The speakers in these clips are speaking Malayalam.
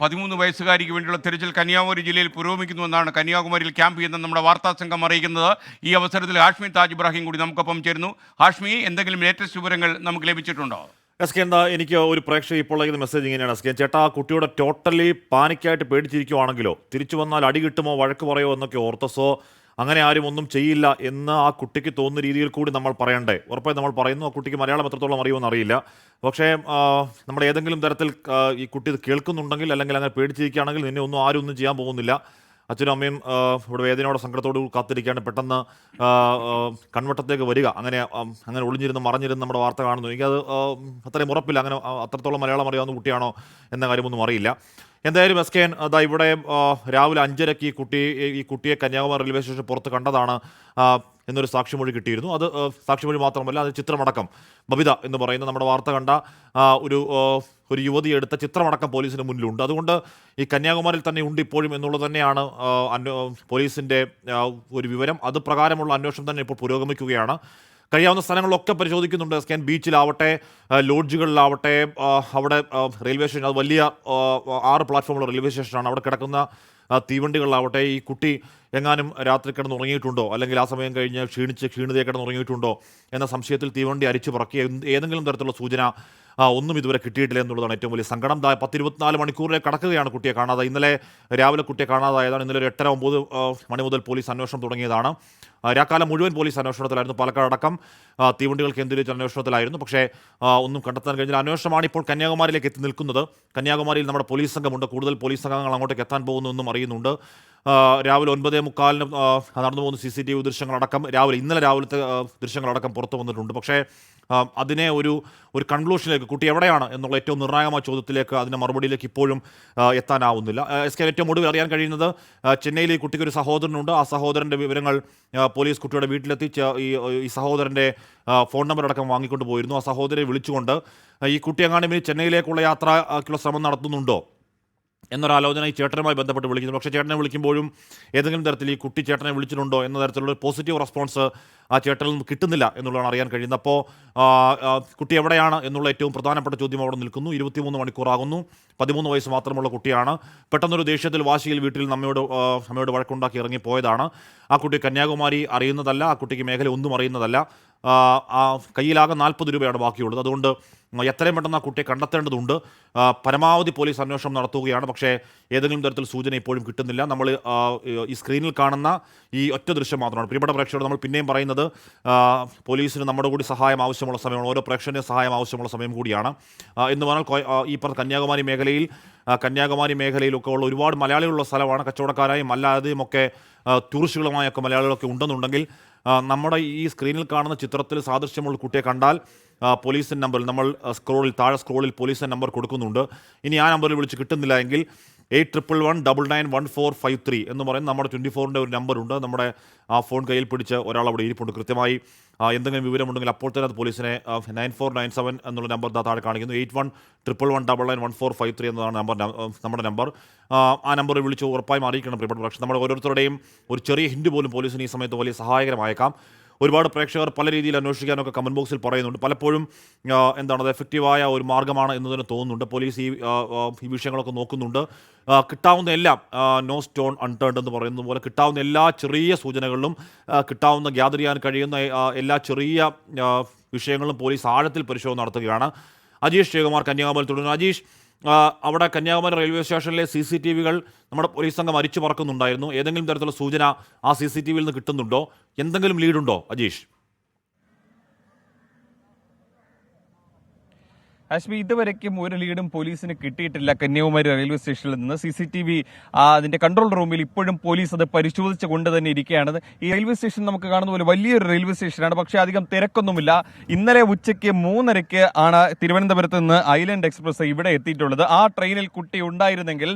പതിമൂന്ന് വയസ്സുകാരിക്ക് വേണ്ടിയുള്ള തിരച്ചിൽ കന്യാകുമാരി ജില്ലയിൽ പുരോഗമിക്കുന്നുവെന്നാണ് കന്യാകുമാരിയിൽ ക്യാമ്പ് ചെയ്യുന്ന നമ്മുടെ വാർത്താ സംഘം അറിയിക്കുന്നത്. ഈ അവസരത്തിൽ ഹാഷ്മി താജ് ഇബ്രാഹിം കൂടി നമുക്കൊപ്പം ചേരുന്നു. ഹാഷ്മി എന്തെങ്കിലും ലേറ്റസ്റ്റ് വിവരങ്ങൾ നമുക്ക് ലഭിച്ചിട്ടുണ്ടോ? എസ് കെ എന്താ എനിക്ക് ഒരു പ്രേക്ഷക ഇപ്പോൾ അയക്കുന്ന മെസ്സേജ് ഇങ്ങനെയാണ്. എസ് കെ ചേട്ടാ ആ കുട്ടിയുടെ ടോട്ടലി പാനിക്കായിട്ട് പേടിച്ചിരിക്കുവാണെങ്കിലോ? തിരിച്ചു വന്നാൽ അടി കിട്ടുമോ വഴക്ക് പറയോ എന്നൊക്കെ ഓർത്തസോ അങ്ങനെ ആരും ഒന്നും ചെയ്യില്ല എന്ന് ആ കുട്ടിക്ക് തോന്നുന്ന രീതിയിൽ കൂടി നമ്മൾ പറയണ്ടേ? ഉറപ്പായി നമ്മൾ പറയുന്നു ആ കുട്ടിക്ക് മലയാളം എത്രത്തോളം അറിയുമെന്ന് അറിയില്ല. പക്ഷേ നമ്മൾ ഏതെങ്കിലും തരത്തിൽ ഈ കുട്ടി ഇത് കേൾക്കുന്നുണ്ടെങ്കിൽ അല്ലെങ്കിൽ അങ്ങനെ പേടിച്ചിരിക്കുകയാണെങ്കിൽ നിന്നെ ഒന്നും ആരും ഒന്നും ചെയ്യാൻ പോകുന്നില്ല. അച്ഛനും അമ്മയും ഇവിടെ വേദനയോടെ സങ്കടത്തോട് കാത്തിരിക്കുകയാണ്. പെട്ടെന്ന് കൺവട്ടത്തേക്ക് വരിക. അങ്ങനെ അങ്ങനെ ഒളിഞ്ഞിരുന്ന് മറിഞ്ഞിരുന്ന് നമ്മുടെ വാർത്ത കാണുന്നു. എനിക്കത് അത്രയും ഉറപ്പില്ല. അങ്ങനെ അത്രത്തോളം മലയാളം അറിയാവുന്ന കുട്ടിയാണോ എന്ന കാര്യമൊന്നും അറിയില്ല. എന്തായാലും എസ് കെ എൻ അതാ ഇവിടെ രാവിലെ അഞ്ചരയ്ക്ക് ഈ കുട്ടി ഈ കുട്ടിയെ കന്യാകുമാരി റെയിൽവേ സ്റ്റേഷൻ പുറത്ത് കണ്ടതാണ്. എന്നൊരു സാക്ഷിമൊഴി കിട്ടിയിരുന്നു. അത് സാക്ഷിമൊഴി മാത്രമല്ല അത് ചിത്രമടക്കം. ബബിത എന്ന് പറയുന്ന നമ്മുടെ വാർത്ത കണ്ട ഒരു ഒരു യുവതി എടുത്ത ചിത്രമടക്കം പോലീസിന് മുന്നിലുണ്ട്. അതുകൊണ്ട് ഈ കന്യാകുമാരിയിൽ തന്നെ ഉണ്ട് ഇപ്പോഴും എന്നുള്ളത് തന്നെയാണ് പോലീസിന്റെ ഒരു വിവരം. അത് പ്രകാരമുള്ള അന്വേഷണം തന്നെ ഇപ്പോൾ പുരോഗമിക്കുകയാണ്. കഴിയാവുന്ന സ്ഥലങ്ങളിലൊക്കെ പരിശോധിക്കുന്നുണ്ട്. എസ് കെ ബീച്ചിലാവട്ടെ ലോഡ്ജുകളിലാവട്ടെ അവിടെ റെയിൽവേ സ്റ്റേഷൻ അത് വലിയ ആറ് പ്ലാറ്റ്ഫോമുള്ള റെയിൽവേ സ്റ്റേഷനാണ്. അവിടെ കിടക്കുന്ന തീവണ്ടികളിലാവട്ടെ ഈ കുട്ടി എങ്ങാനും രാത്രി കിടന്നുറങ്ങിയിട്ടുണ്ടോ? അല്ലെങ്കിൽ ആ സമയം കഴിഞ്ഞ് ക്ഷീണിച്ച് ക്ഷീണിതയെ കിടന്നുറങ്ങിയിട്ടുണ്ടോ? എന്ന സംശയത്തിൽ തീവണ്ടി അരിച്ചു പറക്കുക ഏതെങ്കിലും തരത്തിലുള്ള സൂചന ഒന്നും ഇതുവരെ കിട്ടിയിട്ടില്ല എന്നുള്ളതാണ് ഏറ്റവും വലിയ സങ്കടം. പത്തിരുപത്തിനാല് മണിക്കൂറിലെ കടക്കുകയാണ് കുട്ടിയെ കാണാതെ ഇന്നലെ രാവിലെ കുട്ടിയെ കാണാതായതാണ്. ഇന്നലെ ഒരു എട്ടര ഒമ്പത് മണി മുതൽ പോലീസ് അന്വേഷണം തുടങ്ങിയതാണ്. രാക്കാലം മുഴുവൻ പോലീസ് അന്വേഷണത്തിലായിരുന്നു. പാലക്കാട് അടക്കം തീവണ്ടികൾ കേന്ദ്രീകരിച്ച അന്വേഷണത്തിലായിരുന്നു. പക്ഷേ ഒന്നും കണ്ടെത്താൻ കഴിഞ്ഞില്ല. അന്വേഷണമാണ് ഇപ്പോൾ കന്യാകുമാരിയിലേക്ക് എത്തി നിൽക്കുന്നത്. കന്യാകുമാരിയിൽ നമ്മുടെ പോലീസ് സംഘമുണ്ട്. കൂടുതൽ പോലീസ് സംഘങ്ങൾ അങ്ങോട്ടേക്ക് എത്താൻ പോകുന്നു എന്നും അറിയുന്നുണ്ട്. രാവിലെ ഒൻപതേ മുക്കാലിന് നടന്നു പോകുന്ന സി സി ടി വി ദൃശ്യങ്ങളടക്കം രാവിലെ ഇന്നലെ രാവിലത്തെ ദൃശ്യങ്ങളടക്കം പുറത്തു വന്നിട്ടുണ്ട്. പക്ഷേ അതിനെ ഒരു ഒരു കൺക്ലൂഷനിലേക്ക് കുട്ടി എവിടെയാണ് എന്നുള്ള ഏറ്റവും നിർണായകമായ ചോദ്യത്തിലേക്ക് അതിന്റെ മറുപടിയിലേക്ക് ഇപ്പോഴും എത്താനാവുന്നില്ല. എസ് കെ ഏറ്റവും ഒടുവിൽ അറിയാൻ കഴിയുന്നത് ചെന്നൈയിൽ ഈ കുട്ടിക്ക് ഒരു സഹോദരനുണ്ട്. ആ സഹോദരന്റെ വിവരങ്ങൾ പോലീസ് കുട്ടിയുടെ വീട്ടിലെത്തി ഈ സഹോദരന്റെ ഫോൺ നമ്പർ അടക്കം വാങ്ങിക്കൊണ്ട് പോയിരുന്നു. ആ സഹോദരനെ വിളിച്ചുകൊണ്ട് ഈ കുട്ടി എങ്ങാനും ഇനി ചെന്നൈയിലേക്കുള്ള യാത്രയ്ക്കുള്ള ശ്രമം നടത്തുന്നുണ്ടോ? എന്നൊരാലോചന ഈ ചേട്ടനുമായി ബന്ധപ്പെട്ട് വിളിക്കുന്നു. പക്ഷേ ചേട്ടനെ വിളിക്കുമ്പോഴും ഏതെങ്കിലും തരത്തിൽ ഈ കുട്ടി ചേട്ടനെ വിളിച്ചിട്ടുണ്ടോ എന്ന തരത്തിലുള്ള പോസിറ്റീവ് റെസ്പോൺസ് ആ ചേട്ടനിൽ നിന്ന് കിട്ടുന്നില്ല എന്നുള്ളതാണ് അറിയാൻ കഴിയുന്നത്. അപ്പോൾ കുട്ടി എവിടെയാണ് എന്നുള്ള ഏറ്റവും പ്രധാനപ്പെട്ട ചോദ്യം അവിടെ നിൽക്കുന്നു. ഇരുപത്തിമൂന്ന് മണിക്കൂറാകുന്നു. പതിമൂന്ന് വയസ്സ് മാത്രമുള്ള കുട്ടിയാണ്. പെട്ടെന്നൊരു ദേഷ്യത്തിൽ വാശിയിൽ വീട്ടിൽ നമ്മയോട് അമ്മയോട് വഴക്കുണ്ടാക്കി ഇറങ്ങിപ്പോയതാണ്. ആ കുട്ടി കന്യാകുമാരി അറിയുന്നതല്ല. ആ കുട്ടിക്ക് മേഖല ഒന്നും അറിയുന്നതല്ല. കയ്യിലാകെ നാൽപ്പത് രൂപയാണ് ബാക്കിയുള്ളത്. അതുകൊണ്ട് എത്രയും പെട്ടെന്ന് ആ കുട്ടിയെ കണ്ടെത്തേണ്ടതുണ്ട്. പരമാവധി പോലീസ് അന്വേഷണം നടത്തുകയാണ്. പക്ഷേ ഏതെങ്കിലും തരത്തിൽ സൂചന ഇപ്പോഴും കിട്ടുന്നില്ല. നമ്മൾ ഈ സ്ക്രീനിൽ കാണുന്ന ഈ ഒറ്റ ദൃശ്യം മാത്രമാണ്. പ്രിയപ്പെട്ട പ്രേക്ഷകർ നമ്മൾ പിന്നെയും പറയുന്നത് പോലീസിന് നമ്മുടെ കൂടി സഹായം ആവശ്യമുള്ള സമയമാണ്. ഓരോ പ്രേക്ഷകന്റെ സഹായം ആവശ്യമുള്ള സമയം കൂടിയാണ്. എന്ന് പറഞ്ഞാൽ ഈ പറഞ്ഞ കന്യാകുമാരി മേഖലയിൽ കന്യാകുമാരി മേഖലയിലൊക്കെ ഉള്ള ഒരുപാട് മലയാളികളുള്ള സ്ഥലമാണ് കച്ചവടക്കാരായും അല്ലാതെയും ഒക്കെ ടൂറിസ്റ്റുകളുമായൊക്കെ മലയാളികളൊക്കെ ഉണ്ടെന്നുണ്ടെങ്കിൽ നമ്മുടെ ഈ സ്ക്രീനിൽ കാണുന്ന ചിത്രത്തിൽ സാദൃശ്യമുള്ള കുട്ടിയെ കണ്ടാൽ പോലീസിന്റെ നമ്പറിൽ നമ്മൾ സ്ക്രോളിൽ താഴെ സ്ക്രോളിൽ പോലീസിന്റെ നമ്പർ കൊടുക്കുന്നുണ്ട്. ഇനി ആ നമ്പറിൽ വിളിച്ച് കിട്ടുന്നില്ല എങ്കിൽ eight triple one double nine one four five three എന്ന് പറയുന്ന നമ്മുടെ ട്വന്റി ഫോറിന്റെ ഒരു നമ്പറുണ്ട്. നമ്മുടെ ആ ഫോൺ കയ്യിൽ പിടിച്ച് ഒരാൾ അവിടെ ഇരിപ്പുണ്ട്. കൃത്യമായി എന്തെങ്കിലും വിവരമുണ്ടെങ്കിൽ അപ്പോൾ തന്നെ അത് പോലീസിനെ നയൻ ഫോർ നയൻ സെവൻ എന്നുള്ള നമ്പർ താഴെ കാണിക്കുന്നു. Eight one triple one double nine one four five three എന്നതാണ് നമ്പർ നമ്മുടെ നമ്പർ. ആ നമ്പറിൽ വിളിച്ച് ഉറപ്പായും അറിയിക്കണം പ്രിയപ്പെട്ട പക്ഷേ നമ്മുടെ ഓരോരുത്തരുടെയും ഒരു ചെറിയ ഹിൻഡ് പോലും പോലീസിന് ഈ സമയത്ത് വലിയ സഹായകരമായേക്കാം. ഒരുപാട് പ്രേക്ഷകർ പല രീതിയിൽ അന്വേഷിക്കാനൊക്കെ കമന്റ് ബോക്സിൽ പറയുന്നുണ്ട്. പലപ്പോഴും എന്താണ് അത് എഫക്റ്റീവായ ഒരു മാർഗമാണ് എന്ന് തന്നെ തോന്നുന്നുണ്ട്. പോലീസ് ഈ ഈ വിഷയങ്ങളൊക്കെ നോക്കുന്നുണ്ട്. കിട്ടാവുന്ന എല്ലാം നോ സ്റ്റോൺ അൺടേൺഡ് എന്ന് പറയുന്നത് പോലെ കിട്ടാവുന്ന എല്ലാ ചെറിയ സൂചനകളിലും കിട്ടാവുന്ന ഗ്യാദർ ചെയ്യാൻ കഴിയുന്ന എല്ലാ ചെറിയ വിഷയങ്ങളും പോലീസ് ആഴത്തിൽ പരിശോധന നടത്തുകയാണ്. അജീഷ് ജയകുമാർ കന്യാകുമാരി തുടരുന്നു. അജീഷ് അവിടെ കന്യാകുമാരി റെയിൽവേ സ്റ്റേഷനിലെ സി സി ടി വികൾ നമ്മുടെ പോലീസ് സംഘം അരിച്ചു പറക്കുന്നുണ്ടായിരുന്നു. ഏതെങ്കിലും തരത്തിലുള്ള സൂചന ആ സി സി ടി വിയിൽ നിന്ന് കിട്ടുന്നുണ്ടോ? എന്തെങ്കിലും ലീഡുണ്ടോ അജീഷ്? ഹാഷ്മി ഇതുവരയ്ക്കും ഒരു ലീഡും പോലീസിന് കിട്ടിയിട്ടില്ല. കന്യാകുമാരി റെയിൽവേ സ്റ്റേഷനിൽ നിന്ന് സി സി ടി വി അതിന്റെ കൺട്രോൾ റൂമിൽ ഇപ്പോഴും പോലീസ് അത് പരിശോധിച്ച് കൊണ്ട് തന്നെ ഇരിക്കുകയാണ്. ഈ റെയിൽവേ സ്റ്റേഷൻ നമുക്ക് കാണുന്ന പോലെ വലിയൊരു റെയിൽവേ സ്റ്റേഷനാണ്. പക്ഷേ അധികം തിരക്കൊന്നുമില്ല. ഇന്നലെ ഉച്ചയ്ക്ക് മൂന്നരയ്ക്ക് ആണ് തിരുവനന്തപുരത്ത് നിന്ന് ഐലൻഡ് എക്സ്പ്രസ് ഇവിടെ എത്തിയിട്ടുള്ളത്. ആ ട്രെയിനിൽ കുട്ടി ഉണ്ടായിരുന്നെങ്കിൽ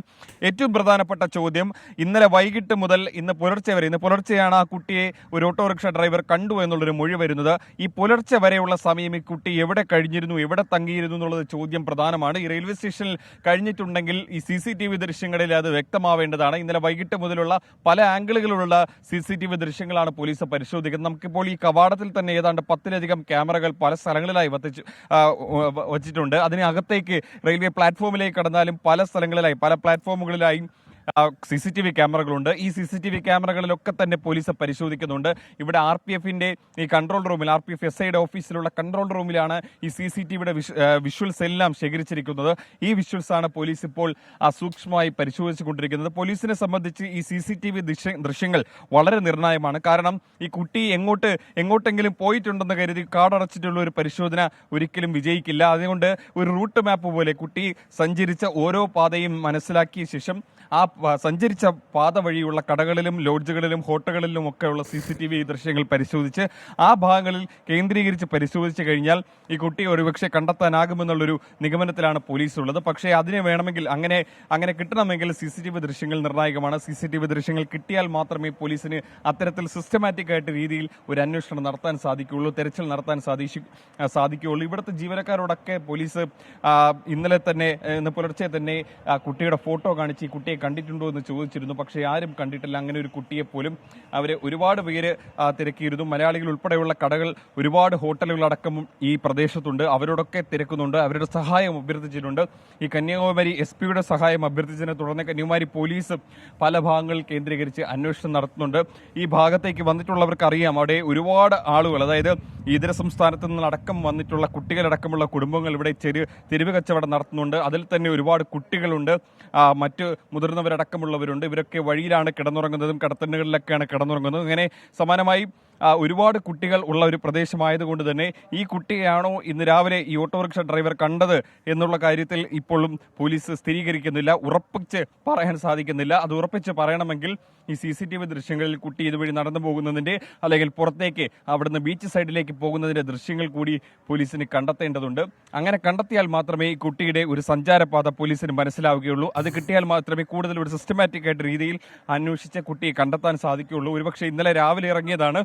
ഏറ്റവും പ്രധാനപ്പെട്ട ചോദ്യം ഇന്നലെ വൈകിട്ട് മുതൽ ഇന്ന് പുലർച്ചെ വരെ ഇന്ന് പുലർച്ചെയാണ് ആ കുട്ടിയെ ഒരു ഓട്ടോറിക്ഷ ഡ്രൈവർ കണ്ടു എന്നുള്ളൊരു മൊഴി വരുന്നത്. ഈ പുലർച്ചെ വരെയുള്ള സമയം ഈ കുട്ടി എവിടെ കഴിഞ്ഞിരുന്നു എവിടെ തങ്ങിയിരുന്നു എന്നുള്ളത് ചോദ്യം പ്രധാനമാണ്. ഈ റെയിൽവേ സ്റ്റേഷനിൽ കഴിഞ്ഞിട്ടുണ്ടെങ്കിൽ ഈ സി സി ടി വി ദൃശ്യങ്ങളിൽ അത് വ്യക്തമാവേണ്ടതാണ്. ഇന്നലെ വൈകിട്ട് മുതലുള്ള പല ആംഗിളുകളിലുള്ള സി സി ടി വി ദൃശ്യങ്ങളാണ് പോലീസ് പരിശോധിക്കുന്നത്. നമുക്കിപ്പോൾ ഈ കവാടത്തിൽ തന്നെ ഏതാണ്ട് പത്തിലധികം ക്യാമറകൾ പല സ്ഥലങ്ങളിലായി വത്തിച്ചു വച്ചിട്ടുണ്ട്. അതിനകത്തേക്ക് റെയിൽവേ പ്ലാറ്റ്ഫോമിലേക്ക് കടന്നാലും പല സ്ഥലങ്ങളിലായി പല പ്ലാറ്റ്ഫോമുകളിലായി സി സി ടി വി ക്യാമറകളുണ്ട്. ഈ സി സി ടി വി ക്യാമറകളിലൊക്കെ തന്നെ പോലീസ് പരിശോധിക്കുന്നുണ്ട്. ഇവിടെ ആർ പി എഫിന്റെ ഈ കൺട്രോൾ റൂമിൽ ആർ പി എഫ് എസ് ഐയുടെ ഓഫീസിലുള്ള കൺട്രോൾ റൂമിലാണ് ഈ സി സി ടി വിയുടെ വിഷ്വൽസ് എല്ലാം ശേഖരിച്ചിരിക്കുന്നത്. ഈ വിഷ്വൽസ് ആണ് പോലീസ് ഇപ്പോൾ സൂക്ഷ്മമായി പരിശോധിച്ചുകൊണ്ടിരിക്കുന്നത്. പോലീസിനെ സംബന്ധിച്ച് ഈ സി സി ടി വി ദൃശ്യങ്ങൾ വളരെ നിർണായകമാണ്. കാരണം ഈ കുട്ടി എങ്ങോട്ട് എങ്ങോട്ടെങ്കിലും പോയിട്ടുണ്ടെന്ന് കരുതി കാടടച്ചിട്ടുള്ള ഒരു പരിശോധന ഒരിക്കലും വിജയിക്കില്ല. അതുകൊണ്ട് ഒരു റൂട്ട് മാപ്പ് പോലെ കുട്ടി സഞ്ചരിച്ച ഓരോ പാതയും മനസ്സിലാക്കിയ ശേഷം ആ സഞ്ചരിച്ച പാത വഴിയുള്ള കടകളിലും ലോഡ്ജുകളിലും ഹോട്ടലുകളിലും ഒക്കെയുള്ള സി സി ടി വി ദൃശ്യങ്ങൾ പരിശോധിച്ച് ആ ഭാഗങ്ങളിൽ കേന്ദ്രീകരിച്ച് പരിശോധിച്ച് കഴിഞ്ഞാൽ ഈ കുട്ടിയെ ഒരുപക്ഷെ കണ്ടെത്താനാകുമെന്നുള്ളൊരു നിഗമനത്തിലാണ് പോലീസ് ഉള്ളത് പക്ഷേ അതിനെ വേണമെങ്കിൽ അങ്ങനെ അങ്ങനെ കിട്ടണമെങ്കിൽ സി സി ടി വി ദൃശ്യങ്ങൾ നിർണായകമാണ്. സി സി ടി വി ദൃശ്യങ്ങൾ കിട്ടിയാൽ മാത്രമേ പോലീസിന് അത്തരത്തിൽ സിസ്റ്റമാറ്റിക് ആയിട്ട് രീതിയിൽ ഒരു അന്വേഷണം നടത്താൻ സാധിക്കുകയുള്ളൂ തെരച്ചിൽ നടത്താൻ സാധിച്ചു സാധിക്കുകയുള്ളൂ. ഇവിടുത്തെ ജീവനക്കാരോടൊക്കെ പോലീസ് ഇന്നലെ തന്നെ ഇന്ന് പുലർച്ചെ തന്നെ കുട്ടിയുടെ ഫോട്ടോ കാണിച്ച് ഈ കുട്ടിയെ കണ്ടിട്ടുണ്ടോ എന്ന് ചോദിച്ചിരുന്നു. പക്ഷേ ആരും കണ്ടിട്ടില്ല. അങ്ങനെ ഒരു കുട്ടിയെ പോലും ഒരുപാട് പേര് തിരക്കിയിരുന്നു. മലയാളികൾ ഉൾപ്പെടെയുള്ള കടകൾ ഒരുപാട് ഹോട്ടലുകളടക്കം ഈ പ്രദേശത്തുണ്ട്. അവരോടൊക്കെ തിരക്കുന്നുണ്ട്. അവരുടെ സഹായം അഭ്യർത്ഥിച്ചിട്ടുണ്ട്. ഈ കന്യാകുമാരി എസ് പിയുടെ സഹായം അഭ്യർത്ഥിച്ചതിനെ തുടർന്ന് കന്യാകുമാരി പോലീസ് പല ഭാഗങ്ങൾ കേന്ദ്രീകരിച്ച് അന്വേഷണം നടത്തുന്നുണ്ട്. ഈ ഭാഗത്തേക്ക് വന്നിട്ടുള്ളവർക്ക് അറിയാം. അവിടെ ഒരുപാട് ആളുകൾ അതായത് ഇതര സംസ്ഥാനത്ത് നിന്നടക്കം വന്നിട്ടുള്ള കുട്ടികളടക്കമുള്ള കുടുംബങ്ങൾ ഇവിടെ ചെരു തെരുവ് കച്ചവടം നടത്തുന്നുണ്ട്. അതിൽ തന്നെ ഒരുപാട് കുട്ടികളുണ്ട്. മറ്റ് മറ്റ് മുതിർന്നവരടക്കമുള്ളവരുണ്ട്. ഇവരൊക്കെ വഴിയിലാണ് കിടന്നുറങ്ങുന്നതും കടത്തണ്ണുകളിലൊക്കെയാണ് കിടന്നുറങ്ങുന്നത്. അങ്ങനെ സമാനമായി ഒരുപാട് കുട്ടികൾ ഉള്ള ഒരു പ്രദേശമായതുകൊണ്ട് തന്നെ ഈ കുട്ടിയാണോ ഇന്ന് രാവിലെ ഈ ഓട്ടോറിക്ഷ ഡ്രൈവർ കണ്ടത് എന്നുള്ള കാര്യത്തിൽ ഇപ്പോഴും പോലീസ് സ്ഥിരീകരിക്കുന്നില്ല. ഉറപ്പിച്ച് പറയാൻ സാധിക്കുന്നില്ല. അത് ഉറപ്പിച്ച് പറയണമെങ്കിൽ ഈ സി സി ടി വി ദൃശ്യങ്ങളിൽ കുട്ടി ഇതുവഴി നടന്നു പോകുന്നതിന്റെ അല്ലെങ്കിൽ പുറത്തേക്ക് അവിടുന്ന് ബീച്ച് സൈഡിലേക്ക് പോകുന്നതിന്റെ ദൃശ്യങ്ങൾ കൂടി പോലീസിന് കണ്ടെത്തേണ്ടതുണ്ട്. അങ്ങനെ കണ്ടെത്തിയാൽ മാത്രമേ ഈ കുട്ടിയുടെ ഒരു സഞ്ചാരപാത പോലീസിന് മനസ്സിലാവുകയുള്ളൂ. അത് കിട്ടിയാൽ മാത്രമേ കൂടുതൽ ഒരു സിസ്റ്റമാറ്റിക് ആയിട്ട് രീതിയിൽ അന്വേഷിച്ച കുട്ടിയെ കണ്ടെത്താൻ സാധിക്കുകയുള്ളൂ. ഒരുപക്ഷെ ഇന്നലെ രാവിലെ ഇറങ്ങിയതാണ്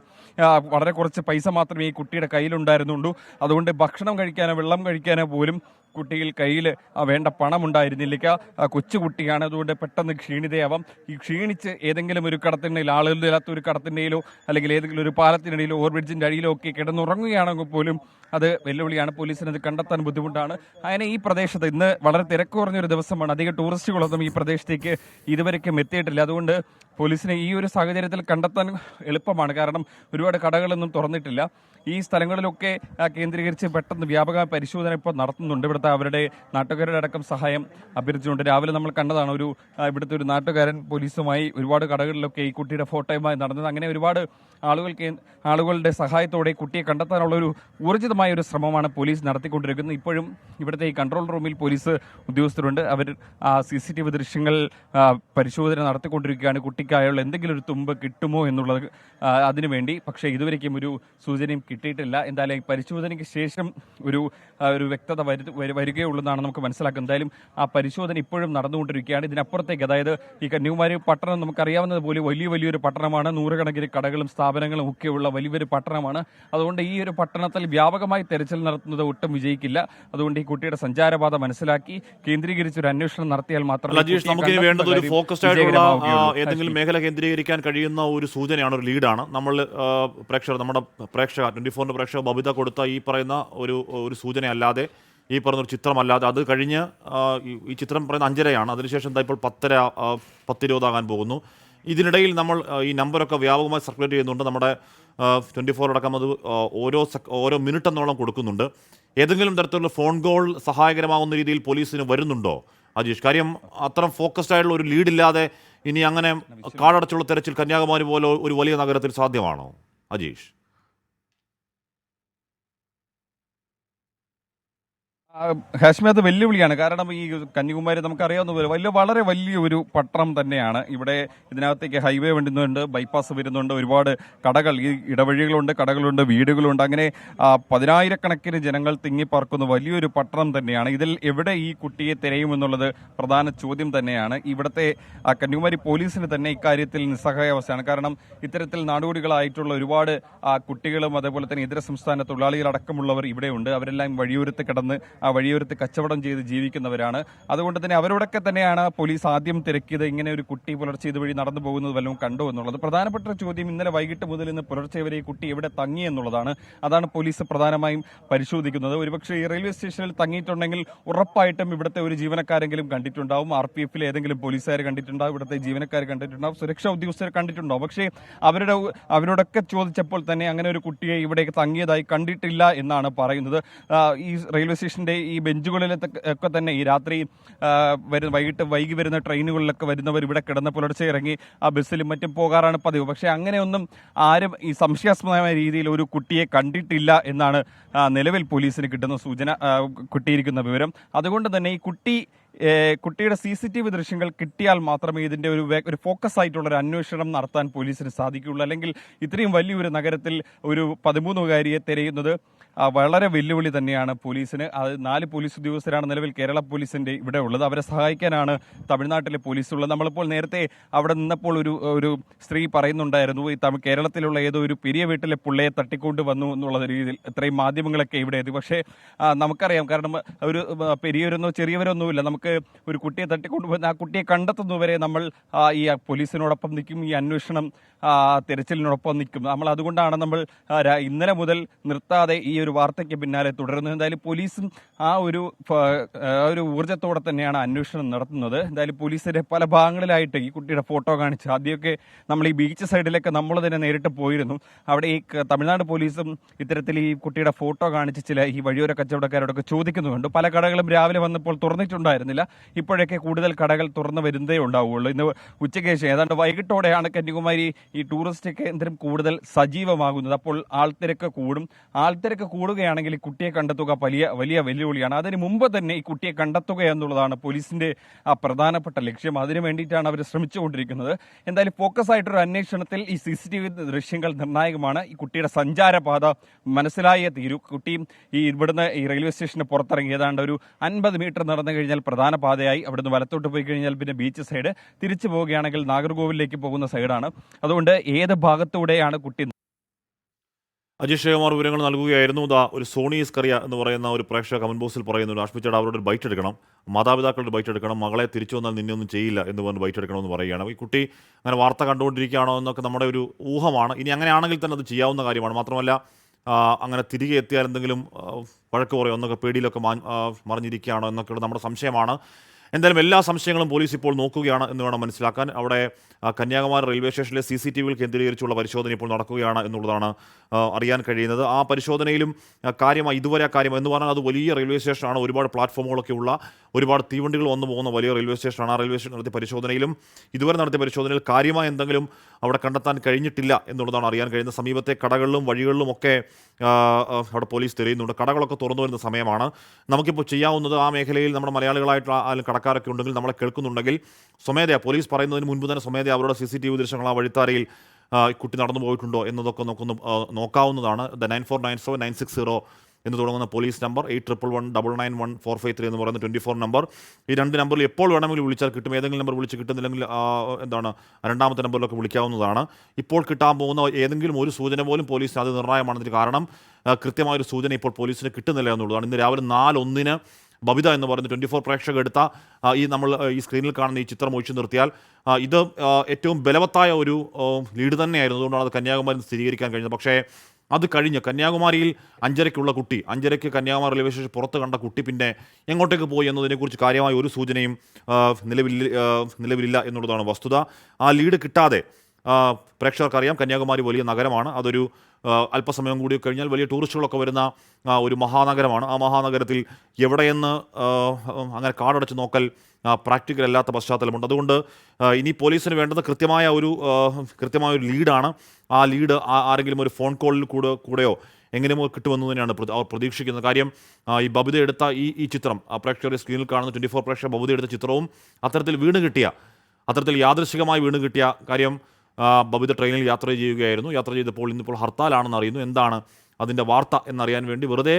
വളരെ കുറച്ച് പൈസ മാത്രമേ ഈ കുട്ടിയുടെ കയ്യിലുണ്ടായിരുന്നുള്ളൂ. അതുകൊണ്ട് ഭക്ഷണം കഴിക്കാനോ വെള്ളം കഴിക്കാനോ പോലും കുട്ടിയിൽ കയ്യിൽ വേണ്ട പണം ഉണ്ടായിരുന്നില്ല ആ, കൊച്ചുകുട്ടിയാണ്. അതുകൊണ്ട് പെട്ടെന്ന് ക്ഷീണിതയാവാം. ഈ ക്ഷീണിച്ച് ഏതെങ്കിലും ഒരു കടത്തിനിടയിൽ ആളുകളില്ലാത്ത ഒരു കടത്തിന്റെയിലോ അല്ലെങ്കിൽ ഏതെങ്കിലും ഒരു പാലത്തിനിടയിലോ ഓവർബ്രിഡ്ജിന്റെ അടിയിലോ ഒക്കെ കിടന്നുറങ്ങുകയാണെങ്കിൽ പോലും അത് വെല്ലുവിളിയാണ്. പോലീസിന് അത് കണ്ടെത്താൻ ബുദ്ധിമുട്ടാണ്. അങ്ങനെ ഈ പ്രദേശത്ത് ഇന്ന് വളരെ തിരക്ക് കുറഞ്ഞൊരു ദിവസമാണ്. അധികം ടൂറിസ്റ്റുകളൊന്നും ഈ പ്രദേശത്തേക്ക് ഇതുവരേക്കും എത്തിയിട്ടില്ല. അതുകൊണ്ട് പോലീസിനെ ഈ ഒരു സാഹചര്യത്തിൽ കണ്ടെത്താൻ എളുപ്പമാണ്. കാരണം ഒരുപാട് കടകളൊന്നും തുറന്നിട്ടില്ല. ഈ സ്ഥലങ്ങളിലൊക്കെ കേന്ദ്രീകരിച്ച് പെട്ടെന്ന് വ്യാപക പരിശോധന ഇപ്പോൾ നടത്തുന്നുണ്ട്. ഇവിടുത്തെ അവരുടെ നാട്ടുകാരുടെ അടക്കം സഹായം അഭ്യർത്ഥിച്ചുകൊണ്ട് രാവിലെ നമ്മൾ കണ്ടതാണ് ഒരു ഇവിടുത്തെ ഒരു നാട്ടുകാരൻ പോലീസുമായി ഒരുപാട് കടകളിലൊക്കെ ഈ കുട്ടിയുടെ ഫോട്ടോയുമായി നടന്നത്. അങ്ങനെ ഒരുപാട് ആളുകൾക്ക് ആളുകളുടെ സഹായത്തോടെ കുട്ടിയെ കണ്ടെത്താനുള്ള ഒരു ഊർജിതമായ ഒരു ശ്രമമാണ് പോലീസ് നടത്തിക്കൊണ്ടിരിക്കുന്നത്. ഇപ്പോഴും ഇവിടുത്തെ ഈ കൺട്രോൾ റൂമിൽ പോലീസ് ഉദ്യോഗസ്ഥരുണ്ട്. അവർ ആ സി സി ടി വി ദൃശ്യങ്ങൾ പരിശോധന നടത്തിക്കൊണ്ടിരിക്കുകയാണ്. കുട്ടിക്കായുള്ള എന്തെങ്കിലും ഒരു തുമ്പ് കിട്ടുമോ എന്നുള്ളത് അതിനുവേണ്ടി പക്ഷേ ഇതുവരേക്കും ഒരു സൂചനയും കിട്ടിയിട്ടില്ല. എന്തായാലും പരിശോധനയ്ക്ക് ശേഷം ഒരു ഒരു വ്യക്തത വരു- വരു- വരികയുള്ളൂ എന്നാണ് നമുക്ക് മനസ്സിലാക്കുന്നത്. എന്തായാലും ആ പരിശോധന ഇപ്പോഴും നടന്നുകൊണ്ടിരിക്കുകയാണ്. ഇതിനപ്പുറത്തേക്ക് അതായത് ഈ കന്യാകുമാരി പട്ടണം നമുക്കറിയാവുന്നത് പോലെ വലിയ വലിയൊരു പട്ടണമാണ്. നൂറുകണക്കിന് കടകളും സ്ഥാപനങ്ങളും ഒക്കെയുള്ള വലിയൊരു പട്ടണമാണ്. അതുകൊണ്ട് ഈ ഒരു പട്ടണത്തിൽ വ്യാപകമായി തെരച്ചിൽ നടത്തുന്നത് ഒട്ടും വിജയിക്കില്ല. അതുകൊണ്ട് ഈ കുട്ടിയുടെ സഞ്ചാരപാത മനസ്സിലാക്കി കേന്ദ്രീകരിച്ച് ഒരു അന്വേഷണം നടത്തിയാൽ മാത്രമേ നമുക്ക് വേണ്ടത് ഒരു ഫോക്കസ്ഡ് ആയിട്ടുള്ള ഏതെങ്കിലും മേഖല കേന്ദ്രീകരിക്കാൻ കഴിയുന്ന ഒരു സൂചനയാണ് ഒരു ലീഡാണ് നമ്മൾ പ്രേക്ഷകർ നമ്മുടെ പ്രേക്ഷക ട്വന്റി ഫോറിന്റെ പ്രേക്ഷക ബബിത കൊടുത്ത ഈ പറയുന്ന ഒരു ഒരു സൂചന അല്ലാതെ ഈ പറഞ്ഞൊരു ചിത്രമല്ലാതെ അത് കഴിഞ്ഞ് ഈ- ചിത്രം പറയുന്ന അഞ്ചരയാണ്. അതിനുശേഷം ഇപ്പോൾ പത്തര പത്തിരുപതാകാൻ പോകുന്നു. ഇതിനിടയിൽ നമ്മൾ ഈ നമ്പറൊക്കെ വ്യാപകമായി സർക്കുലേറ്റ് ചെയ്യുന്നുണ്ട്. നമ്മുടെ ട്വന്റി ഫോർ അടക്കം അത് ഓരോ സെക് ഓരോ മിനിറ്റ് എന്നോളം കൊടുക്കുന്നുണ്ട്. ഏതെങ്കിലും തരത്തിലുള്ള ഫോൺ കോൾ സഹായകരമാകുന്ന രീതിയിൽ പോലീസിന് വരുന്നുണ്ടോ അജീഷ്? കാര്യം അത്ര ഫോക്കസ്ഡ് ആയിട്ടുള്ള ഒരു ലീഡില്ലാതെ ഇനി അങ്ങനെ കാടടച്ചുള്ള തെരച്ചിൽ കന്യാകുമാരി പോലെ ഒരു വലിയ നഗരത്തിൽ സാധ്യമാണോ അജീഷ്? ആ, ഹാഷ്മി അത് വെല്ലുവിളിയാണ്. കാരണം ഈ കന്യാകുമാരി നമുക്കറിയാവുന്ന പോലെ വലിയ വളരെ വലിയ ഒരു പട്ടണം തന്നെയാണ്. ഇവിടെ ഇതിനകത്തേക്ക് ഹൈവേ വേണ്ടുന്നുണ്ട് ബൈപ്പാസ് വരുന്നുണ്ട് ഒരുപാട് കടകൾ ഈ ഇടവഴികളുണ്ട് കടകളുണ്ട് വീടുകളുണ്ട്. അങ്ങനെ പതിനായിരക്കണക്കിന് ജനങ്ങൾ തിങ്ങിപ്പാർക്കുന്ന വലിയൊരു പട്ടണം തന്നെയാണ്. ഇതിൽ എവിടെ ഈ കുട്ടിയെ തിരയുമെന്നുള്ളത് പ്രധാന ചോദ്യം തന്നെയാണ്. ഇവിടുത്തെ കന്യാകുമാരി പോലീസിന് തന്നെ ഇക്കാര്യത്തിൽ നിസ്സഹായാവസ്ഥയാണ് കാരണം ഇത്തരത്തിൽ നാടുകൂടികളായിട്ടുള്ള ഒരുപാട് കുട്ടികളും അതേപോലെ തന്നെ ഇതര സംസ്ഥാന തൊഴിലാളികളടക്കമുള്ളവർ ഇവിടെയുണ്ട്. അവരെല്ലാം വഴിയൂരത്ത് കിടന്ന് വഴിയോരത്ത് കച്ചവടം ചെയ്ത് ജീവിക്കുന്നവരാണ്. അതുകൊണ്ട് തന്നെ അവരോടൊക്കെ തന്നെയാണ് പോലീസ് ആദ്യം തിരക്കിയത്. ഇങ്ങനെ ഒരു കുട്ടി പുലർച്ചെ ഇതുവഴി നടന്നു പോകുന്നത് വല്ലതും കണ്ടോ എന്നുള്ളത്. പ്രധാനപ്പെട്ട ചോദ്യം ഇന്നലെ വൈകിട്ട് മുതൽ ഇന്ന് പുലർച്ചെ വരെ ഈ കുട്ടി എവിടെ തങ്ങി എന്നുള്ളതാണ്. അതാണ് പോലീസ് പ്രധാനമായും പരിശോധിക്കുന്നത്. ഒരുപക്ഷെ ഈ റെയിൽവേ സ്റ്റേഷനിൽ തങ്ങിയിട്ടുണ്ടെങ്കിൽ ഉറപ്പായിട്ടും ഇവിടുത്തെ ഒരു ജീവനക്കാരെങ്കിലും കണ്ടിട്ടുണ്ടാവും. ആർ പി എഫിലെ ഏതെങ്കിലും പോലീസുകാർ കണ്ടിട്ടുണ്ടാവും. ഇവിടുത്തെ ജീവനക്കാർ കണ്ടിട്ടുണ്ടാവും. സുരക്ഷാ ഉദ്യോഗസ്ഥർ കണ്ടിട്ടുണ്ടാവും. പക്ഷേ അവരുടെ അവരോടൊക്കെ ചോദിച്ചപ്പോൾ തന്നെ അങ്ങനെ ഒരു കുട്ടിയെ ഇവിടേക്ക് തങ്ങിയതായി കണ്ടിട്ടില്ല എന്നാണ് പറയുന്നത്. ഈ റെയിൽവേ സ്റ്റേഷന്റെ ഈ ബെഞ്ചുകളിലൊക്കെ ഒക്കെ തന്നെ ഈ രാത്രി വരുന്ന വൈകിട്ട് വൈകി വരുന്ന ട്രെയിനുകളിലൊക്കെ വരുന്നവർ ഇവിടെ കിടന്ന പുലർച്ചെ ഇറങ്ങി ആ ബസ്സിലും മറ്റും പോകാറാണ് പതിവ്. പക്ഷേ അങ്ങനെയൊന്നും ആരും ഈ സംശയാസ്പദമായ രീതിയിൽ ഒരു കുട്ടിയെ കണ്ടിട്ടില്ല എന്നാണ് നിലവിൽ പോലീസിന് കിട്ടുന്ന സൂചന കിട്ടിയിരിക്കുന്ന വിവരം. അതുകൊണ്ട് തന്നെ ഈ കുട്ടി കുട്ടിയുടെ സി സി ടി വി ദൃശ്യങ്ങൾ കിട്ടിയാൽ മാത്രമേ ഇതിന്റെ ഒരു ഒരു ഫോക്കസ് ആയിട്ടുള്ള ഒരു അന്വേഷണം നടത്താൻ പോലീസിന് സാധിക്കുകയുള്ളൂ. അല്ലെങ്കിൽ ഇത്രയും വലിയൊരു നഗരത്തിൽ ഒരു പതിമൂന്നുകാരിയെ തിരയുന്നത് വളരെ വെല്ലുവിളി തന്നെയാണ് പോലീസിന്. അത് നാല് പോലീസ് ഉദ്യോഗസ്ഥരാണ് നിലവിൽ കേരള പോലീസിന്റെ ഇവിടെ ഉള്ളത്. അവരെ സഹായിക്കാനാണ് തമിഴ്നാട്ടിലെ പോലീസ് ഉള്ളത്. നമ്മളിപ്പോൾ നേരത്തെ അവിടെ നിന്നപ്പോൾ ഒരു ഒരു സ്ത്രീ പറയുന്നുണ്ടായിരുന്നു ഈ തമിഴ് കേരളത്തിലുള്ള ഏതോ ഒരു പെരിയ വീട്ടിലെ പുള്ളയെ തട്ടിക്കൊണ്ട് വന്നു എന്നുള്ള രീതിയിൽ ഇത്രയും മാധ്യമങ്ങളൊക്കെ ഇവിടെ എത്തി പക്ഷേ നമുക്കറിയാം കാരണം ഒരു പെരിയവരൊന്നോ ചെറിയവരൊന്നുമില്ല. നമുക്ക് ഒരു കുട്ടിയെ തട്ടിക്കൊണ്ടുപോകുന്ന ആ കുട്ടിയെ കണ്ടെത്തുന്നവരെ നമ്മൾ ഈ പോലീസിനോടൊപ്പം നിൽക്കും ഈ അന്വേഷണം തിരച്ചിലിനോടൊപ്പം നിൽക്കും. നമ്മൾ അതുകൊണ്ടാണ് നമ്മൾ ഇന്നലെ മുതൽ നിർത്താതെ ഈ ഒരു വാർത്തയ്ക്ക് പിന്നാലെ തുടരുന്നത്. എന്തായാലും പോലീസും ആ ഒരു ഒരു ഊർജത്തോടെ തന്നെയാണ് അന്വേഷണം നടത്തുന്നത്. എന്തായാലും പോലീസിന്റെ പല ഭാഗങ്ങളിലായിട്ട് ഈ കുട്ടിയുടെ ഫോട്ടോ കാണിച്ച് ആദ്യമൊക്കെ നമ്മൾ ഈ ബീച്ച് സൈഡിലൊക്കെ നമ്മൾ തന്നെ നേരിട്ട് പോയിരുന്നു. അവിടെ ഈ തമിഴ്നാട് പോലീസും ഇത്തരത്തിൽ ഈ കുട്ടിയുടെ ഫോട്ടോ കാണിച്ച് ചില ഈ വഴിയോര കച്ചവടക്കാരോടൊക്കെ ചോദിക്കുന്നുണ്ട് പല കടകളും രാവിലെ വന്നപ്പോൾ തുറന്നിട്ടുണ്ടായിരുന്നില്ല ഇപ്പോഴൊക്കെ കൂടുതൽ കടകൾ തുറന്നു വരുന്നതേ ഉണ്ടാവുകയുള്ളൂ. ഇന്ന് ഉച്ചയ്ക്ക് ശേഷം ഏതാണ്ട് വൈകിട്ടോടെയാണ് കന്യാകുമാരി ഈ ടൂറിസ്റ്റ് കേന്ദ്രം കൂടുതൽ സജീവമാകുന്നത്. അപ്പോൾ ആൾത്തിരക്ക് കൂടും. ആൾത്തിരക്ക് കൂടുകയാണെങ്കിൽ ഈ കുട്ടിയെ കണ്ടെത്തുക വലിയ വലിയ വെല്ലുവിളിയാണ്. അതിന് മുമ്പ് തന്നെ ഈ കുട്ടിയെ കണ്ടെത്തുക എന്നുള്ളതാണ് പോലീസിന്റെ പ്രധാനപ്പെട്ട ലക്ഷ്യം. അതിനു വേണ്ടിയിട്ടാണ് അവർ ശ്രമിച്ചുകൊണ്ടിരിക്കുന്നത്. എന്തായാലും ഫോക്കസ് ആയിട്ടൊരു അന്വേഷണത്തിൽ ഈ സി സി ടി വി ദൃശ്യങ്ങൾ നിർണായകമാണ്. ഈ കുട്ടിയുടെ സഞ്ചാരപാത മനസ്സിലായ തീരൂ. കുട്ടി ഈ ഇവിടുന്ന് ഈ റെയിൽവേ സ്റ്റേഷന് പുറത്തിറങ്ങി. ഏതാണ്ട് ഒരു അൻപത് മീറ്റർ നടന്നു കഴിഞ്ഞാൽ പ്രധാന പാതയായി അവിടുന്ന് വലത്തോട്ട് പോയി കഴിഞ്ഞാൽ പിന്നെ ബീച്ച് സൈഡ് തിരിച്ചു പോവുകയാണെങ്കിൽ നാഗർകോവിലേക്ക് പോകുന്ന സൈഡാണ് അതുകൊണ്ട് ഏത് ഭാഗത്തൂടെയാണ് കുട്ടി അജീഷ് ശിവകുമാർ വിവരങ്ങൾ നൽകുകയായിരുന്നു. ഇതാ ഒരു സോണി സ്കറിയ എന്ന് പറയുന്ന ഒരു പ്രേക്ഷക കമന്റ് ബോക്സിൽ പറയുന്നു ആഷ്മിച്ചേട്ടാ അവരോട് ഒരു ബൈറ്റ് എടുക്കണം. മാതാപിതാക്കളുടെ ബൈറ്റ് എടുക്കണം. മകളെ തിരിച്ചു വന്നാൽ നിന്നെ ഒന്നും ചെയ്യില്ല എന്ന് പറഞ്ഞ് ബൈറ്റ് എടുക്കണമെന്ന് പറയുകയാണ്. ഈ കുട്ടി അങ്ങനെ വാർത്ത കണ്ടുകൊണ്ടിരിക്കുകയാണോ എന്നൊക്കെ നമ്മുടെ ഒരു ഊഹമാണ്. ഇനി അങ്ങനെയാണെങ്കിൽ തന്നെ അത് ചെയ്യാവുന്ന കാര്യമാണ്. മാത്രമല്ല അങ്ങനെ തിരികെ എത്തിയാൽ എന്തെങ്കിലും വഴക്ക് പറയോ എന്നൊക്കെ പേടിയിലൊക്കെ മറിഞ്ഞിരിക്കുകയാണോ എന്നൊക്കെയുള്ള നമ്മുടെ സംശയമാണ്. എന്തായാലും എല്ലാ സംശയങ്ങളും പോലീസ് ഇപ്പോൾ നോക്കുകയാണ് എന്ന് വേണം മനസ്സിലാക്കാൻ. അവിടെ കന്യാകുമാരി റെയിൽവേ സ്റ്റേഷനിലെ സി സി ടി വികൾ കേന്ദ്രീകരിച്ചുള്ള പരിശോധന ഇപ്പോൾ നടക്കുകയാണ് എന്നുള്ളതാണ് അറിയാൻ കഴിയുന്നത്. ആ പരിശോധനയിലും കാര്യമായി ഇതുവരെ കാര്യം എന്ന് പറഞ്ഞാൽ അത് വലിയ റെയിൽവേ സ്റ്റേഷനാണ്. ഒരുപാട് പ്ലാറ്റ്ഫോമുകളൊക്കെ ഉള്ള ഒരുപാട് തീവണ്ടികൾ വന്നു പോകുന്ന വലിയ റെയിൽവേ സ്റ്റേഷനാണ് ആ റെയിൽവേ സ്റ്റേഷൻ നടത്തിയ പരിശോധനയിലും ഇതുവരെ നടത്തിയ പരിശോധനയിൽ കാര്യമായ എന്തെങ്കിലും അവിടെ കണ്ടെത്താൻ കഴിഞ്ഞിട്ടില്ല എന്നുള്ളതാണ് അറിയാൻ കഴിയുന്നത്. സമീപത്തെ കടകളിലും വഴികളിലും ഒക്കെ അവിടെ പോലീസ് തിരയുന്നുണ്ട് കടകളൊക്കെ തുറന്നു വരുന്ന സമയമാണ്. നമുക്കിപ്പോൾ ചെയ്യാവുന്നത് ആ മേഖലയിൽ നമ്മുടെ മലയാളികളായിട്ടുള്ള കടക്കാരൊക്കെ ഉണ്ടെങ്കിൽ നമ്മളെ കേൾക്കുന്നുണ്ടെങ്കിൽ സ്വമേധയാ പോലീസ് പറയുന്നതിന് മുൻപ് തന്നെ സ്വമേധയാ അവരുടെ സി സി ടി വി ദൃശ്യങ്ങൾ ആ വഴിത്താരയിൽ കുട്ടി നടന്നു പോയിട്ടുണ്ടോ എന്നതൊക്കെ നമുക്കൊന്ന് നോക്കാവുന്നതാണ്. The nine four nine seven nine six zero എന്ന് തുടങ്ങുന്ന police number eight triple one double nine one four five three എന്ന് പറയുന്ന ട്വന്റി ഫോർ നമ്പർ. ഈ രണ്ട് നമ്പറിൽ എപ്പോൾ വേണമെങ്കിലും വിളിച്ചാൽ കിട്ടും. ഏതെങ്കിലും നമ്പർ വിളിച്ച് കിട്ടുന്നില്ലെങ്കിൽ എന്താണ് രണ്ടാമത്തെ നമ്പറിലൊക്കെ വിളിക്കാവുന്നതാണ്. ഇപ്പോൾ കിട്ടാൻ പോകുന്ന ഏതെങ്കിലും ഒരു സൂചന പോലും പോലീസ് അത് നിർണായകമാണെന്നതിന് കാരണം കൃത്യമായൊരു സൂചന ഇപ്പോൾ പോലീസിന് കിട്ടുന്നില്ല എന്നുള്ളതാണ്. ഇന്ന് രാവിലെ നാലൊന്നിന് ബബിത എന്ന് പറയുന്ന ട്വന്റി ഫോർ പ്രേക്ഷകർ എടുത്ത ഈ നമ്മൾ ഈ സ്ക്രീനിൽ കാണുന്ന ഈ ചിത്രം ഒഴിച്ചു നിർത്തിയാൽ ഇത് ഏറ്റവും ബലവത്തായ ഒരു ലീഡ് തന്നെയായിരുന്നു. അതുകൊണ്ടാണ് അത് കന്യാകുമാരി സ്ഥിരീകരിക്കാൻ കഴിഞ്ഞത്. പക്ഷേ അത് കഴിഞ്ഞ് കന്യാകുമാരിയിൽ അഞ്ചരയ്ക്കുള്ള കുട്ടി അഞ്ചരയ്ക്ക് കന്യാകുമാരി റെയിൽവേ സ്റ്റേഷൻ പുറത്ത് കണ്ട കുട്ടി പിന്നെ എങ്ങോട്ടേക്ക് പോയി എന്നതിനെക്കുറിച്ച് കാര്യമായ ഒരു സൂചനയും നിലവിൽ നിലവിലില്ല എന്നുള്ളതാണ് വസ്തുത. ആ ലീഡ് കിട്ടാതെ പ്രേക്ഷകർക്കറിയാം കന്യാകുമാരി വലിയ നഗരമാണ്. അതൊരു അല്പസമയം കൂടി കഴിഞ്ഞാൽ വലിയ ടൂറിസ്റ്റുകളൊക്കെ വരുന്ന ഒരു മഹാനഗരമാണ്. ആ മഹാനഗരത്തിൽ എവിടെയെന്ന് അങ്ങനെ കാടടച്ച് നോക്കൽ പ്രാക്ടിക്കൽ അല്ലാത്ത പശ്ചാത്തലമുണ്ട് അതുകൊണ്ട് ഇനി പോലീസിന് വേണ്ടത് കൃത്യമായ ഒരു കൃത്യമായ ഒരു ലീഡാണ്. ആ ലീഡ് ആരെങ്കിലും ഒരു ഫോൺ കോളിൽ കൂടെ കൂടെയോ എങ്ങനെയോ കിട്ടുമെന്ന് തന്നെയാണ് അവർ പ്രതീക്ഷിക്കുന്നത്. കാര്യം ഈ ബബിത എടുത്ത ഈ ഈ ചിത്രം പ്രേക്ഷകരുടെ സ്ക്രീനിൽ കാണുന്ന ട്വന്റി ഫോർ പ്രേക്ഷകർ ബബിത എടുത്ത ചിത്രവും അത്തരത്തിൽ വീണ് കിട്ടിയ അത്തരത്തിൽ യാദൃശികമായി വീണ് കിട്ടിയ കാര്യം ബബിത ട്രെയിനിൽ യാത്ര ചെയ്യുകയായിരുന്നു. യാത്ര ചെയ്തപ്പോൾ ഇന്നിപ്പോൾ ഹർത്താലാണെന്ന് അറിയുന്നു. എന്താണ് അതിന്റെ വാർത്ത എന്നറിയാൻ വേണ്ടി വെറുതെ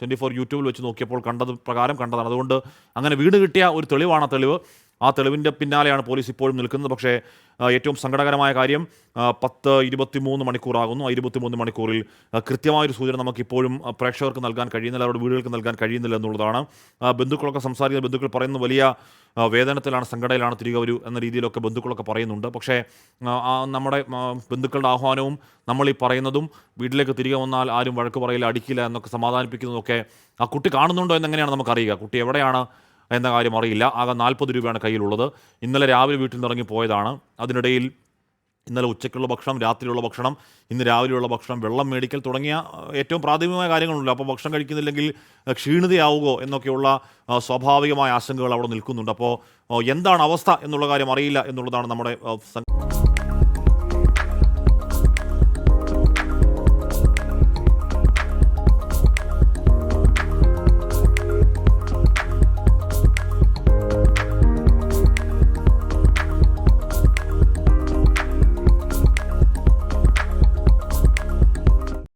ട്വന്റി ഫോർ യൂട്യൂബിൽ വെച്ച് നോക്കിയപ്പോൾ കണ്ടത് പ്രകാരം കണ്ടതാണ്. അതുകൊണ്ട് അങ്ങനെ വീട് കിട്ടിയ ഒരു തെളിവാണ് തെളിവ്. ആ തെളിവിന്റെ പിന്നാലെയാണ് പോലീസ് ഇപ്പോഴും നിൽക്കുന്നത്. പക്ഷേ ഏറ്റവും സങ്കടകരമായ കാര്യം പത്ത് ഇരുപത്തിമൂന്ന് മണിക്കൂറാകുന്നു. ആ ഇരുപത്തിമൂന്ന് മണിക്കൂറിൽ കൃത്യമായൊരു സൂചന നമുക്ക് ഇപ്പോഴും പ്രേക്ഷകർക്ക് നൽകാൻ കഴിയുന്നില്ല അവരുടെ വീടുകൾക്ക് നൽകാൻ കഴിയുന്നില്ല എന്നുള്ളതാണ്. ബന്ധുക്കളൊക്കെ സംസാരിക്കുന്ന ബന്ധുക്കൾ പറയുന്ന വലിയ വേദനത്തിലാണ് സങ്കടയിലാണ് തിരികെ വരൂ എന്ന രീതിയിലൊക്കെ ബന്ധുക്കളൊക്കെ പറയുന്നുണ്ട്. പക്ഷേ നമ്മുടെ ബന്ധുക്കളുടെ ആഹ്വാനവും നമ്മൾ ഈ പറയുന്നതും വീട്ടിലേക്ക് തിരികെ വന്നാൽ ആരും വഴക്ക് പറയില്ല അടിക്കില്ല എന്നൊക്കെ സമാധാനിപ്പിക്കുന്നതൊക്കെ ആ കുട്ടി കാണുന്നുണ്ടോ എന്നെങ്ങനെയാണ് നമുക്കറിയുക? കുട്ടി എവിടെയാണ്? എന്ന കാര്യം അറിയില്ല. ആകെ നാൽപ്പത് രൂപയാണ് കയ്യിലുള്ളത്. ഇന്നലെ രാവിലെ വീട്ടിൽ നിന്ന് ഇറങ്ങി പോയതാണ്. അതിനിടയിൽ ഇന്നലെ ഉച്ചയ്ക്കുള്ള ഭക്ഷണം രാത്രിയുള്ള ഭക്ഷണം ഇന്ന് രാവിലെയുള്ള ഭക്ഷണം വെള്ളം മേടിക്കൽ തുടങ്ങിയ ഏറ്റവും പ്രാഥമികമായ കാര്യങ്ങളുണ്ട്. അപ്പോൾ ഭക്ഷണം കഴിക്കുന്നില്ലെങ്കിൽ ക്ഷീണിതയാവുകയോ എന്നൊക്കെയുള്ള സ്വാഭാവികമായ ആശങ്കകൾ അവിടെ നിൽക്കുന്നുണ്ട്. അപ്പോൾ എന്താണ് അവസ്ഥ എന്നുള്ള കാര്യം അറിയില്ല എന്നുള്ളതാണ് നമ്മുടെ